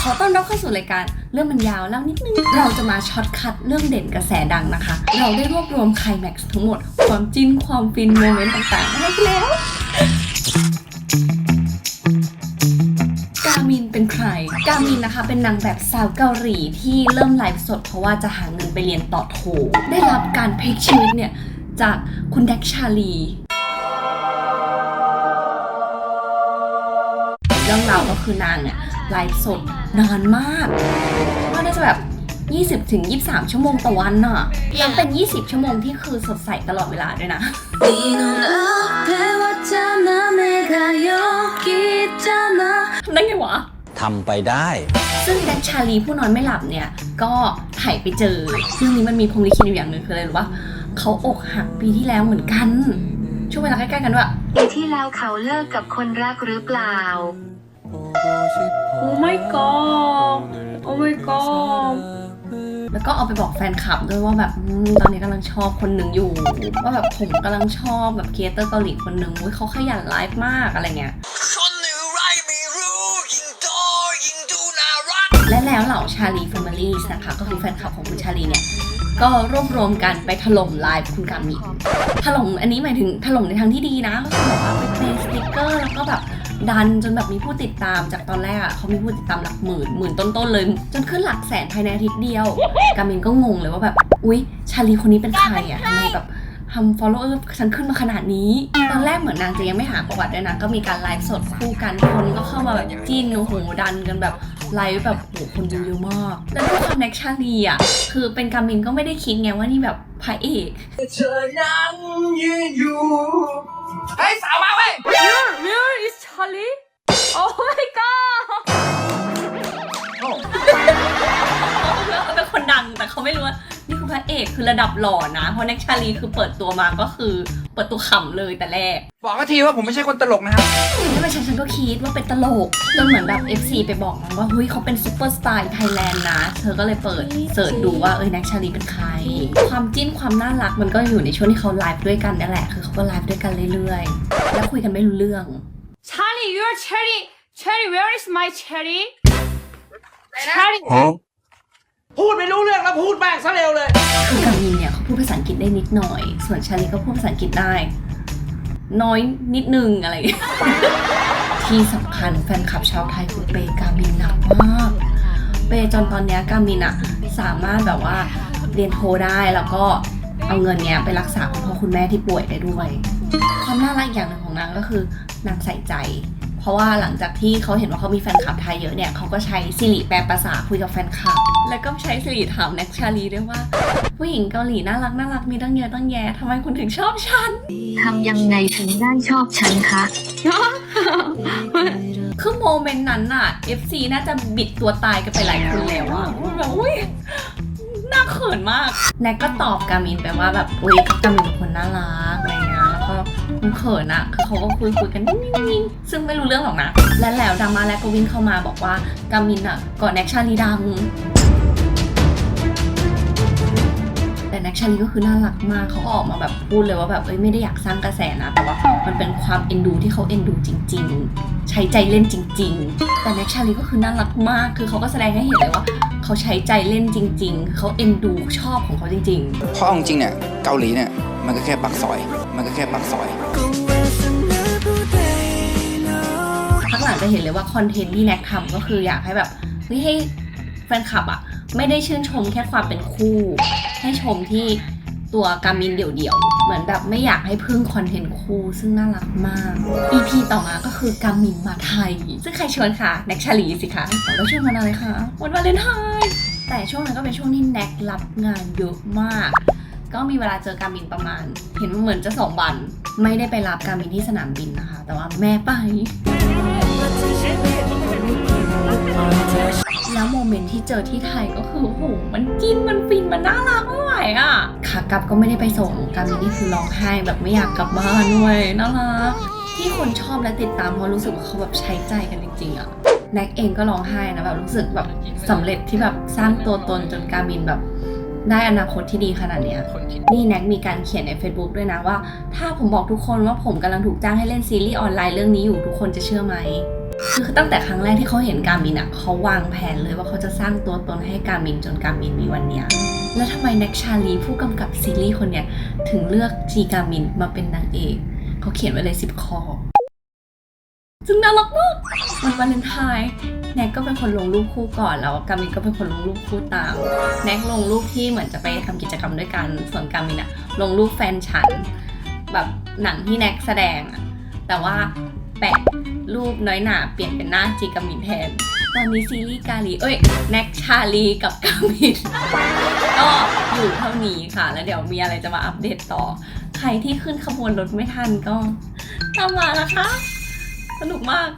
ขอต้อนรับเข้าสู่รายการเรื่องมันยาวแล้วนิดนึง เราจะมาช็อตคัดเรื่องเด่นกระแสดังนะคะ เราได้รวบรวมไคลแม็กซ์ทั้งหมด ความจิ้นความฟินโมเมนต์ต่างๆมาให้แล้ว กามินเป็นใคร กามินนะคะเป็นนางแบบสาวเกาหลีที่เริ่มไลฟ์สดเพราะว่าจะหาเงินไปเรียนต่อโท ได้รับการพลิกชีวิตเนี่ยจากคุณแดกชาลี เรื่องราวก็คือนางเนี่ยไลฟ์สดนานมากว่าน่าจะแบบ 20ถึง23 ชั่วโมงต่อวันน่ะยังเป็น 20 ชั่วโมงที่คือสดใสตลอดเวลาด้วยนะนั่นไงวะทำไปได้ ซึ่งแดนชาลีผู้นอนไม่หลับเนี่ย ก็ถ่ายไปเจอเรื่องนี้มันมีพรมลิขิตอยู่อย่างหนึ่งคืออะไรหรือว่าเขาอกหักปีที่แล้วเหมือนกัน ช่วงเวลาใกล้ๆกันด้วยปีที่แล้วเขาเลิกกับคนรักหรือเปล่า โอ้ my god โอ้ my god แล้วก็เอาไปบอกแฟนคลับด้วยว่าแบบอืมตอนนี้กำลังชอบคนหนึ่งอยู่ ว่าแบบผมกำลังชอบแบบครีเอเตอร์เกาหลีคนหนึ่งอุ๊ยเขาขยันไลฟ์มากอะไรเงี้ยคนหนึ่งไรไม่รู้ยิงโตยิงดูน่ารักและแล้วเหล่าชาลีแฟมิลี่นะคะก็คือแฟนคลับของคุณชาลีเนี่ยก็รวบรวมกันไปถล่มไลฟ์คุณกามินถล่มอันนี้หมายถึงถล่มในทางที่ดีนะก็คือแบบว่าไปเปย์สติกเกอร์แล้วก็แบบ ดันจนแบบมีผู้ติดตามจากตอนแรกอะเขามีผู้ติดตามหลักหมื่นหมื่นต้นๆเลย จนขึ้นหลักแสนภายในอาทิตย์เดียว กามินก็งงเลยว่าแบบ อุ๊ย ชาลีคนนี้เป็นใครอะทำไมแบบทำ follower ฉันขึ้นมาขนาดนี้ ตอนแรกเหมือนนางจะยังไม่หาประวัติด้วยนะ ก็มีการไลฟ์สดคู่กัน คนก็เข้ามาแบบจิ้น โอ้โห ดันกันแบบไลฟ์แบบโหคนดูเยอะมาก แล้วด้วยความแน็กชาลีอะ คือเป็นกามินก็ไม่ได้คิดไงว่านี่แบบพระเอกเธอยังยืนอยู่ ระเอกคือระดับหล่อนะ เพราะแน็กชาลีคือเปิดตัวมาก็คือเปิดตัวขำเลยแต่แรก บอกก็ทีว่าผมไม่ใช่คนตลกนะครับไม่ไม่ฉันฉันก็คิดว่าเป็นตลกจนเหมือนแบบ FC ไปบอกมันว่าเฮ้ยเขาเป็นซูเปอร์สตาร์ไทยแลนด์นะ เธอก็เลยเปิดเสิร์ชดูว่าเอ้ยแน็กชาลีเป็นใคร ความจิ้นความน่ารักมันก็อยู่ในช่วงที่เขาไลฟ์ด้วยกันนั่นแหละ คือเขาก็ไลฟ์ด้วยกันเรื่อยๆ แล้วคุยกันไม่รู้เรื่อง Charlie, your cherry. Cherry, where is my cherry? Cherry. พูดไม่รู้เรื่องแล้วพูดแม่งซะเร็วเลย คือกามินเนี่ยเขาพูดภาษาอังกฤษได้นิดหน่อย ส่วนชาลีก็พูดภาษาอังกฤษได้ น้อยนิดนึงอะไรอย่างเงี้ยที่สำคัญแฟนคลับชาวไทยคือเปย์กามินหนักมาก เปย์จนตอนเนี้ยกามินอะสามารถแบบว่าเรียนโทได้แล้วก็เอาเงินเนี้ยไปรักษาคุณพ่อคุณแม่ที่ป่วยได้ด้วย ความน่ารักอย่างหนึ่งของนางก็คือนางใส่ใจ ราะว่าหลังจากที่เขาเห็นว่าเขามีแฟนคลับไทยเยอะเนี่ยเขาก็ใช้สิริแปลภาษาคุยกับแฟนคลับ แล้วก็ใช้สิริถามแน็กชาลีด้วยว่า ผู้หญิงเกาหลีน่ารักน่ารักมีตั้งเยอะตั้งแยะทำไมคุณถึงชอบฉันทำยังไงถึงได้ชอบฉันคะ คือโมเมนต์นั้นน่ะ FC น่าจะบิดตัวตายกันไปหลายคนแล้วอะแบบอุ้ยน่าเขินมาก แน็กก็ตอบกามินไปว่าแบบอุ้ยกามินเป็นคนน่ารัก มันเขินอะคือเขาก็คุยคุยกันนิ่งๆซึ่งไม่รู้เรื่องหรอกนะ และแล้วดราม่าแรกก็วิ่งเข้ามาบอกว่ากามินอะก่อนแน็กชาลีดัง แต่แน็กชาลีก็คือน่ารักมาก เขาก็ออกมาแบบพูดเลยว่าแบบเอ้ยไม่ได้อยากสร้างกระแสนะ แต่ว่ามันเป็นความเอ็นดูที่เขาเอ็นดูจริง ๆ ใช้ใจเล่นจริง ๆ แต่แน็กชาลีก็คือน่ารักมาก คือเขาก็แสดงให้เห็นเลยว่าเขาใช้ใจเล่นจริง ๆ เขาเอ็นดูชอบของเขาจริงเพราะเอาจริงเนี่ยเกาหลีเนี่ยมันก็แค่ปักซอย มันก็แค่ปักซอยพักหลังจะเห็นเลยว่าคอนเทนต์ที่แน็กทำก็คืออยากให้แบบเฮ้ยให้แฟนคลับอะไม่ได้ชื่นชมแค่ความเป็นคู่ ให้ชมที่ตัวกามินเดี่ยวๆ เหมือนแบบไม่อยากให้พึ่งคอนเทนต์คู่ซึ่งน่ารักมาก EP ต่อมาก็คือกามินมาไทย ซึ่งใครชวนคะแน็กชาลีสิคะแล้วชวนมาอะไรคะวันวาเลนไทน์แต่ช่วงนั้นก็เป็นช่วงที่แน็กรับงานเยอะมาก ก็มีเวลาเจอกามินประมาณ เห็นเหมือนจะสองวัน ไม่ได้ไปรับกามินที่สนามบินนะคะ แต่ว่าแม่ไป แล้วโมเมนต์ที่เจอที่ไทยก็คือโอ้โหมันกินมันฟินมันน่ารักไม่ไหวอะขากลับก็ไม่ได้ไปส่งกามินนี่คือร้องไห้แบบไม่อยากกลับบ้านด้วยน่ารักที่คนชอบและติดตามเพราะรู้สึกว่าเขาแบบใช้ใจกันจริงๆอะแน็กเองก็ร้องไห้นะแบบรู้สึกแบบสำเร็จที่แบบสร้างตัวตนจนกามินแบบ ได้อนาคตที่ดีขนาดเนี้ยนี่แน็กมีการเขียนใน Facebook ด้วยนะว่า ถ้าผมบอกทุกคนว่าผมกำลังถูกจ้างให้เล่นซีรีส์ออนไลน์เรื่องนี้อยู่ทุกคนจะเชื่อไหมคือตั้งแต่ครั้งแรกที่เขาเห็นการมินอะเขาวางแผนเลยว่าเขาจะสร้างตัวตนให้การมินจนการมินมีวันเนี้ยแล้วทำไมแน็กชาลีผู้กำกับซีรีส์คนเนี้ยถึงเลือกจีการมินมาเป็นนางเอกเขาเขียนไว้เลยสิบข้อ ซึ่งน่ารักมากวันวาเลนไทน์แน็กก็เป็นคนลงรูปคู่ก่อนแล้วกามินก็เป็นคนลงรูปคู่ตามแน็กลงรูปที่เหมือนจะไปทำกิจกรรมด้วยกันส่วนกามินอะลงรูปแฟนฉัน แบบหนังที่แน็กแสดงอะแต่ว่าแปะรูปน้อยหนาเปลี่ยนเป็นหน้าจีกามินแทนตอนนี้ซีรีส์กาลีเอ้ยแน็กชาลีกับกามินก็อยู่เท่านี้ค่ะ แล้วเดี๋ยวมีอะไรจะมาอัปเดตต่อ ใครที่ขึ้นขบวนรถไม่ทันก็ตามมานะคะ สนุกมาก